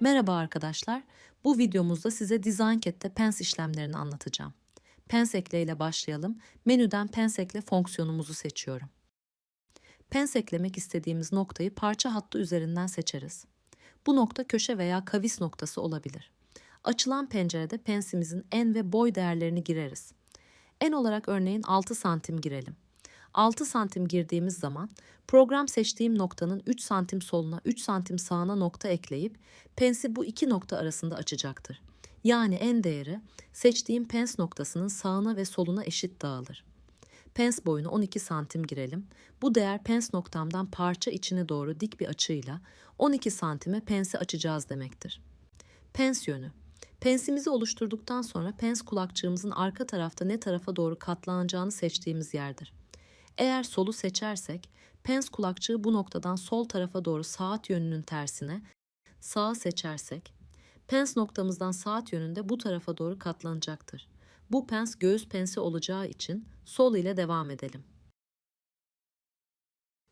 Merhaba arkadaşlar. Bu videomuzda size DesignCat'te pens işlemlerini anlatacağım. Pens ekle ile başlayalım. Menüden pens ekle fonksiyonumuzu seçiyorum. Pens eklemek istediğimiz noktayı parça hattı üzerinden seçeriz. Bu nokta köşe veya kavis noktası olabilir. Açılan pencerede pensimizin en ve boy değerlerini gireriz. En olarak örneğin 6 santim girelim. 6 santim girdiğimiz zaman program seçtiğim noktanın 3 santim soluna 3 santim sağına nokta ekleyip pensi bu iki nokta arasında açacaktır. Yani en değeri seçtiğim pens noktasının sağına ve soluna eşit dağılır. Pens boyunu 12 santim girelim. Bu değer pens noktamdan parça içine doğru dik bir açıyla 12 santime pensi açacağız demektir. Pens yönü Pensimizi oluşturduktan sonra pens kulakçığımızın arka tarafta ne tarafa doğru katlanacağını seçtiğimiz yerdir. Eğer solu seçersek pens kulakçığı bu noktadan sol tarafa doğru saat yönünün tersine, sağı seçersek pens noktamızdan saat yönünde bu tarafa doğru katlanacaktır. Bu pens göğüs pensi olacağı için sol ile devam edelim.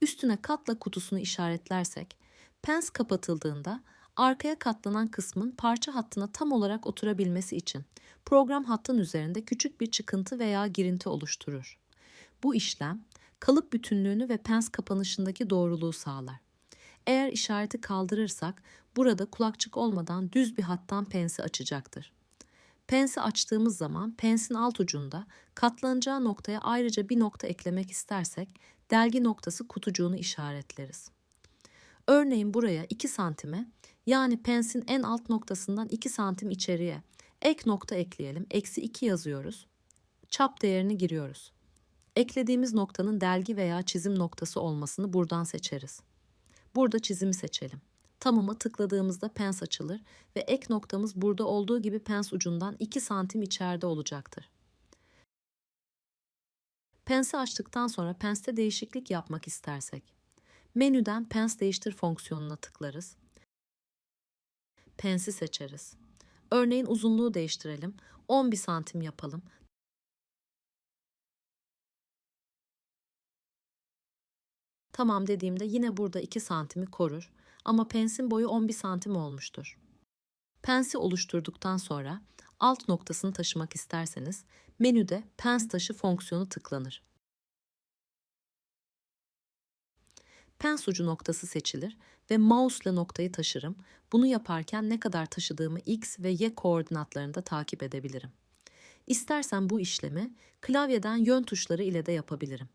Üstüne katla kutusunu işaretlersek, pens kapatıldığında arkaya katlanan kısmın parça hattına tam olarak oturabilmesi için program hattın üzerinde küçük bir çıkıntı veya girinti oluşturur. Bu işlem kalıp bütünlüğünü ve pens kapanışındaki doğruluğu sağlar. Eğer işareti kaldırırsak burada kulakçık olmadan düz bir hattan pensi açacaktır. Pensi açtığımız zaman pensin alt ucunda katlanacağı noktaya ayrıca bir nokta eklemek istersek delgi noktası kutucuğunu işaretleriz. Örneğin buraya 2 santime yani pensin en alt noktasından 2 santim içeriye ek nokta ekleyelim. Eksi 2 yazıyoruz. Çap değerini giriyoruz. Eklediğimiz noktanın delgi veya çizim noktası olmasını buradan seçeriz. Burada çizimi seçelim. Tamama tıkladığımızda pens açılır ve ek noktamız burada olduğu gibi pens ucundan 2 santim içeride olacaktır. Pensi açtıktan sonra penste değişiklik yapmak istersek, menüden pens değiştir fonksiyonuna tıklarız. Pensi seçeriz. Örneğin uzunluğu değiştirelim. 11 santim yapalım. Tamam dediğimde yine burada 2 santimi korur ama pensin boyu 11 santim olmuştur. Pensi oluşturduktan sonra alt noktasını taşımak isterseniz menüde pens taşı fonksiyonu tıklanır. Pens ucu noktası seçilir ve mouse ile noktayı taşırım. Bunu yaparken ne kadar taşıdığımı x ve y koordinatlarında takip edebilirim. İstersen bu işlemi klavyeden yön tuşları ile de yapabilirim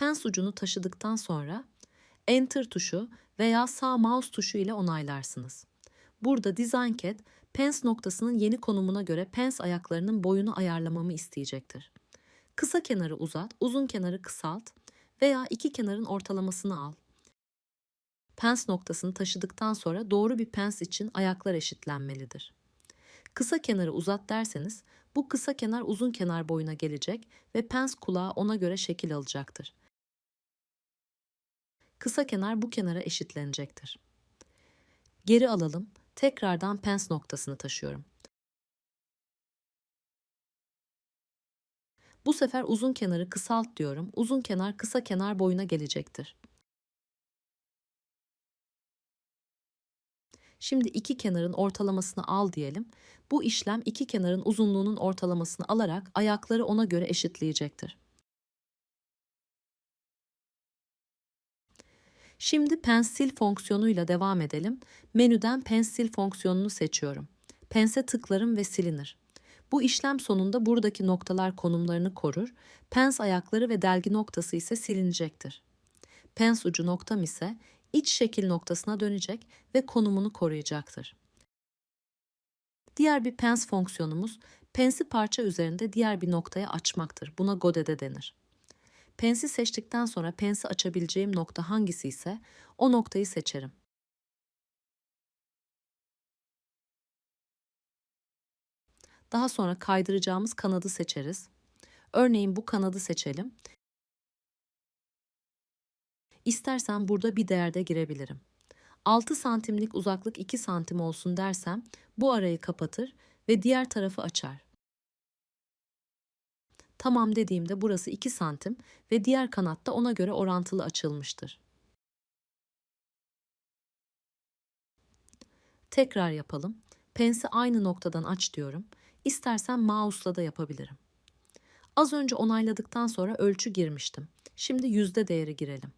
pens ucunu taşıdıktan sonra Enter tuşu veya sağ mouse tuşu ile onaylarsınız. Burada DesignCAD pens noktasının yeni konumuna göre pens ayaklarının boyunu ayarlamamı isteyecektir. Kısa kenarı uzat, uzun kenarı kısalt veya iki kenarın ortalamasını al. Pens noktasını taşıdıktan sonra doğru bir pens için ayaklar eşitlenmelidir. Kısa kenarı uzat derseniz bu kısa kenar uzun kenar boyuna gelecek ve pens kulağı ona göre şekil alacaktır. Kısa kenar bu kenara eşitlenecektir. Geri alalım. Tekrardan pens noktasını taşıyorum. Bu sefer uzun kenarı kısalt diyorum. Uzun kenar kısa kenar boyuna gelecektir. Şimdi iki kenarın ortalamasını al diyelim. Bu işlem iki kenarın uzunluğunun ortalamasını alarak ayakları ona göre eşitleyecektir. Şimdi pensil fonksiyonuyla devam edelim. Menüden pensil fonksiyonunu seçiyorum. Pense tıklarım ve silinir. Bu işlem sonunda buradaki noktalar konumlarını korur. Pens ayakları ve delgi noktası ise silinecektir. Pens ucu noktam ise iç şekil noktasına dönecek ve konumunu koruyacaktır. Diğer bir pens fonksiyonumuz pensi parça üzerinde diğer bir noktaya açmaktır. Buna godede denir. Pensi seçtikten sonra pensi açabileceğim nokta hangisi ise o noktayı seçerim. Daha sonra kaydıracağımız kanadı seçeriz. Örneğin bu kanadı seçelim. İstersen burada bir değerde girebilirim. 6 santimlik uzaklık 2 santim olsun dersem bu arayı kapatır ve diğer tarafı açar. Tamam dediğimde burası 2 santim ve diğer kanatta ona göre orantılı açılmıştır. Tekrar yapalım. Pensi aynı noktadan aç diyorum. İstersen mouse'la da yapabilirim. Az önce onayladıktan sonra ölçü girmiştim. Şimdi yüzde değeri girelim.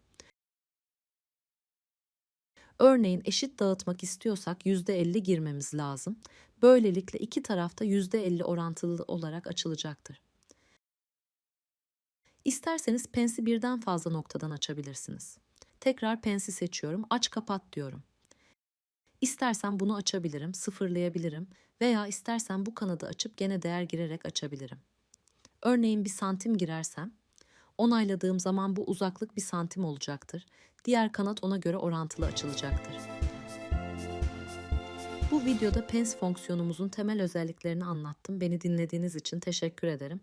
Örneğin eşit dağıtmak istiyorsak %50 girmemiz lazım. Böylelikle iki tarafta %50 orantılı olarak açılacaktır. İsterseniz pensi birden fazla noktadan açabilirsiniz. Tekrar pensi seçiyorum, aç kapat diyorum. İstersen bunu açabilirim, sıfırlayabilirim veya istersen bu kanadı açıp gene değer girerek açabilirim. Örneğin bir santim girersem, onayladığım zaman bu uzaklık bir santim olacaktır. Diğer kanat ona göre orantılı açılacaktır. Bu videoda pens fonksiyonumuzun temel özelliklerini anlattım. Beni dinlediğiniz için teşekkür ederim.